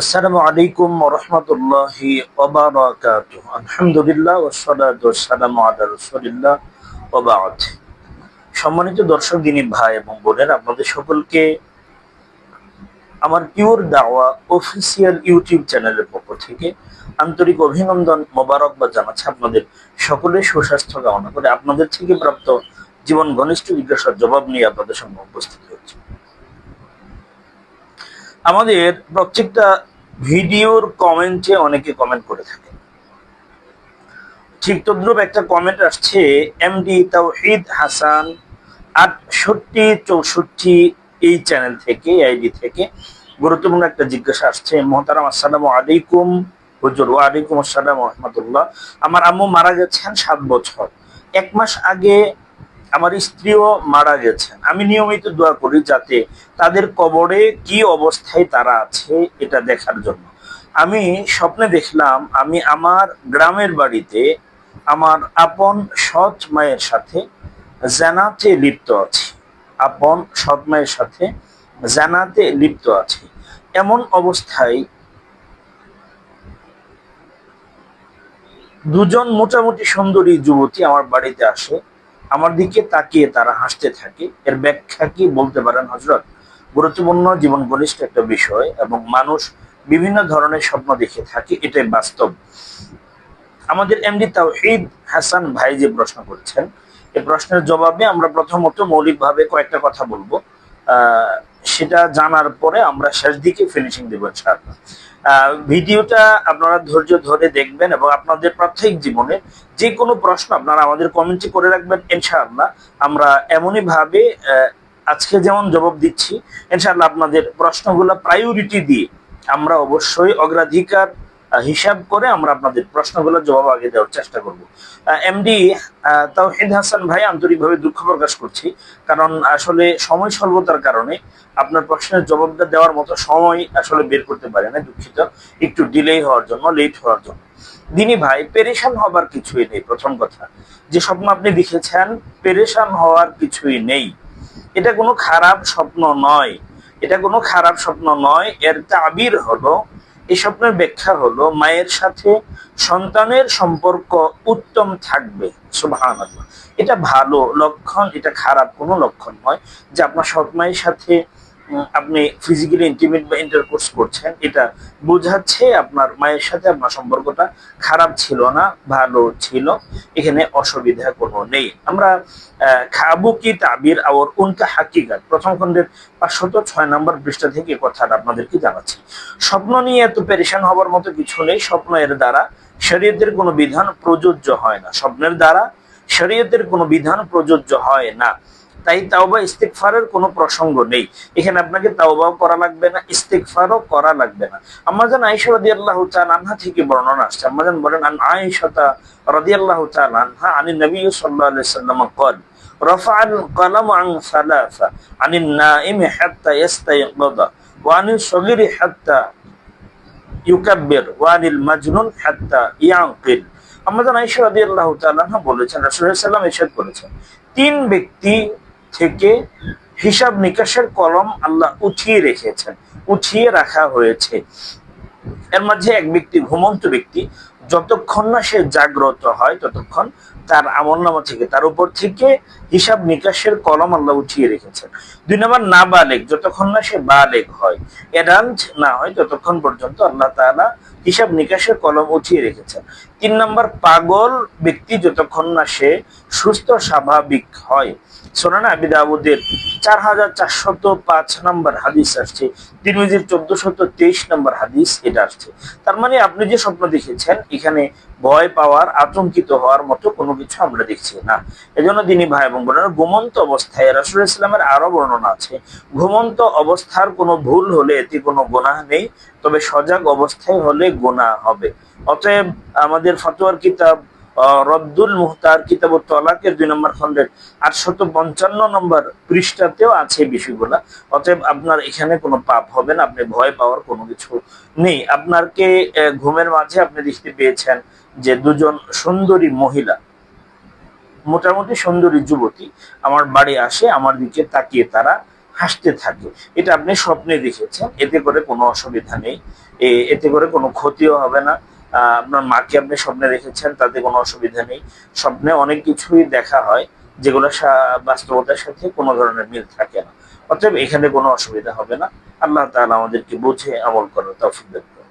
আসসালামু আলাইকুম রহমতুল্লাহি ওবারাকাতু আলহামদুলিল্লাহ ওসসালাতু ওয়াসসালামু আলা রাসূলিল্লাহ ওয়া বা'দ। সম্মানিত দর্শক, দিনী ভাই এবং বোনের, আপনাদের সকলকে আমার পিওর দাওয়া অফিসিয়াল ইউটিউব চ্যানেলের পক্ষ থেকে আন্তরিক অভিনন্দন মোবারকবাদ জানাচ্ছে আপনাদের সকলের সুস্বাস্থ্য কামনা করে। আপনাদের থেকে প্রাপ্ত জীবন ঘনিষ্ঠ জিজ্ঞাসার জবাব নিয়ে আপনাদের সামনে উপস্থিত হচ্ছে। আমাদের প্রত্যেকটা ভিডিওর কমেন্টে অনেকে কমেন্ট করে থাকে। ঠিক তদ্রুপ একটা কমেন্ট আসছে এমডি তাওহিদ হাসান আটষট্টি চৌষট্টি এই চ্যানেল থেকে আইডি থেকে গুরুত্বপূর্ণ একটা জিজ্ঞাসা আসছে, মোহতারাম, আসসালামু আলাইকুম। হুজুর, ওয়ালাইকুম আসসালাম রহমতুল্লাহ। আমার আম্মু মারা গেছেন সাত বছর। এক মাস আগে আমার স্ত্রীও মারা গেছেন। আমি নিয়মিত দোয়া করি যাতে তাদের কবরে কি অবস্থায় তারা আছে এটা দেখার জন্য। আমি স্বপ্নে দেখলাম আমি আমার গ্রামের বাড়িতে আমার আপন সৎ মায়ের সাথে জানাতে লিপ্ত আছি। আপন সৎ মায়ের সাথে জানাতে লিপ্ত আছি। এমন অবস্থায় দুজন মোটামুটি সুন্দরী যুবতী আমার বাড়িতে আসে। আমার দিকে তাকিয়ে তারা হাসতে থাকে। এর ব্যাখ্যা কি বলতে পারেন হজরত গুরুত্বপূর্ণ জীবন ঘনিষ্ঠ একটা বিষয় এবং মানুষ বিভিন্ন ধরনের স্বপ্ন দেখে থাকে, এটাই বাস্তব। আমাদের এমডি তাওহিদ হাসান ভাই যে প্রশ্ন করছেন এই প্রশ্নের জবাবে আমরা প্রথমত মৌলিকভাবে কয়েকটা কথা বলব। সেটা জানার পরে আমরা শেষ দিকে ফিনিশিং দেবো, ইনশাআল্লাহ। ভিডিওটা আপনারা ধৈর্য ধরে দেখবেন এবং আপনাদের প্রাত্যহিক জীবনে যে কোনো প্রশ্ন আপনারা আমাদের কমেন্টে করে রাখবেন, ইনশাআল্লাহ। আমরা এমনই ভাবে আজকে যেমন জবাব দিচ্ছি, ইনশাআল্লাহ আপনাদের প্রশ্নগুলো প্রায়োরিটি দিয়ে আমরা অবশ্যই অগ্রাধিকার হিসাব করে আমরা আপনাদের প্রশ্নগুলোর জবাব আগে দেওয়ার চেষ্টা করব। এমডি তাওহিদ হাসান ভাই আন্তরিকভাবে দুঃখ প্রকাশ করছি। কারণ আসলে সময় স্বল্পতার কারণে আপনার প্রশ্নের জবাবটা দেওয়ার মতো সময় আসলে বের করতে পারে না দুঃখিত। একটু ডিলে হওয়ার জন্য লেট হওয়ার জন্য। দিনী ভাই, পেরেশান হবার কিছুই নেই, প্রথম কথা। যে স্বপ্ন আপনি দেখেছেন, পেরেশান হওয়ার কিছুই নেই। এটা কোনো খারাপ স্বপ্ন নয়। এটা কোনো খারাপ স্বপ্ন নয়। এর তাবির হলো এই স্বপ্নের ব্যাখ্যা হলো, মায়ের সাথে সন্তানের সম্পর্ক উত্তম থাকবে। এটা ভালো লক্ষণ, এটা খারাপ কোনো লক্ষণ নয় যে আপনার সৎ মায়ের সাথে আপনি ফিজিক্যালি ইন্টিমেট বা ইন্টারকোর্স করছেন, এটা বোঝাচ্ছে আপনার মায়ের সাথে আপনার সম্পর্কটা খারাপ ছিল না, ভালো ছিল, এখানে অসুবিধা কোনো নেই। আমরা খাবু কি তাবির আর উনকা হাকিকাত, প্রথম খণ্ডের পাঁচশত ছয় নম্বর পৃষ্ঠা থেকে কথাটা আপনাদেরকে জানাচ্ছি। স্বপ্ন নিয়ে এত পেরেশান হবার মতো কিছু নেই স্বপ্ন এর দ্বারা শরীয়তের কোনো বিধান প্রযোজ্য হয় না। স্বপ্নের দ্বারা শরীয়তের কোনো বিধান প্রযোজ্য হয় না। তাই তাওবা ইস্তেকফারের কোনো প্রসঙ্গ নেই এখানে আপনাকে তাওবাও করা লাগবে না ইস্তেকফারও করা লাগবে না আমাজান আয়েশা রাদিয়াল্লাহু তাআলা আনহা থেকে বর্ণনা আসছে আমাজান বলেন আন আয়েশাতা রাদিয়াল্লাহু তাআলা আনহা আনি নবী সাল্লাল্লাহু আলাইহি ওয়াসাল্লাম قال رفع القلم عن ثلاثة عن النائم حتى يستيقظ وعن الصغير حتى ইউকাব্বির ওয়ানিল মাজনুন হাত্তা ইয়াকিল আমাদের আয়েশা রাদিয়াল্লাহু তাআলা বলেছেন রাসূলুল্লাহ সাল্লাল্লাহু আলাইহি ওয়াসাল্লাম বলেছেন তিন ব্যক্তি থেকে হিসাব নিকাশের কলম আল্লাহ উঠিয়ে রেখেছেন, উঠিয়ে রাখা হয়েছে। এর মাঝে এক ব্যক্তি, ঘুমন্ত ব্যক্তি যতক্ষণ না সে জাগ্রত হয়, ততক্ষণ তার আমল নামা থেকে, তার উপর থেকে হিসাব নিকাশের কলম আল্লাহ উঠিয়ে রেখেছেন। দুই নম্বর না বালেক যতক্ষণ না সে বালেক হয় এডাল্ট না হয়, ততক্ষণ পর্যন্ত আল্লাহ তাআলা হিসাব নিকাশের কলম উঠিয়ে রেখেছেন। তিন নম্বর, পাগল ব্যক্তি যতক্ষণ না সে সুস্থ, স্বাভাবিক হয়। সোনানা আবি দাউদের চার হাজার চারশত পাঁচ নম্বর হাদিস আসছে, তিরমিজির চোদ্দশত তেইশ নম্বর হাদিস এটা আসছে। তার মানে আপনি যে স্বপ্ন দেখেছেন এখানে ভয় পাওয়ার, আতঙ্কিত হওয়ার মতো কোনো কিছু আমরা দেখছি না। এজন্য তিনি ভাই এবং বোনেরা ঘুমন্ত অবস্থায় রাসুল ইসলামের আরও বর্ণনা আছে, ঘুমন্ত অবস্থার কোনো ভুল হলে এতে কোনো গোনাহ নেই, তবে সজাগ অবস্থায় হলে গোনা হবে। অতএব আমাদের ফতোয়ার কিতাব রদ্দুল মুহতার কিতাব তলাকের দুই নম্বর খন্ডের আটশত পঞ্চান্ন নম্বর পৃষ্ঠাতেও আছে বিষয়গুলা। অতএব আপনার এখানে কোনো পাপ হবে না, আপনি ভয় পাওয়ার কোনো কিছু নেই। আপনারকে ঘুমের মাঝে আপনি দেখতে পেয়েছেন যে দুজন সুন্দরী মহিলা, মোটামুটি সুন্দরী যুবতী আমার বাড়ি আসে, আমার দিকে তাকিয়ে তারা হাসতে থাকে। এটা আপনি স্বপ্নে দেখেছেন, এতে করে কোনো অসুবিধা নেই। এতে করে কোনো ক্ষতিও হবে না। আপনার মাকে আপনি স্বপ্নে রেখেছেন, তাতে কোনো অসুবিধা নেই। স্বপ্নে অনেক কিছুই দেখা হয় যেগুলো বাস্তবতার সাথে কোনো ধরনের মিল থাকে না। অতএব এখানে কোনো অসুবিধা হবে না। আল্লাহ তাআলা আমাদেরকে বুঝে আমল করার তৌফিক করুন।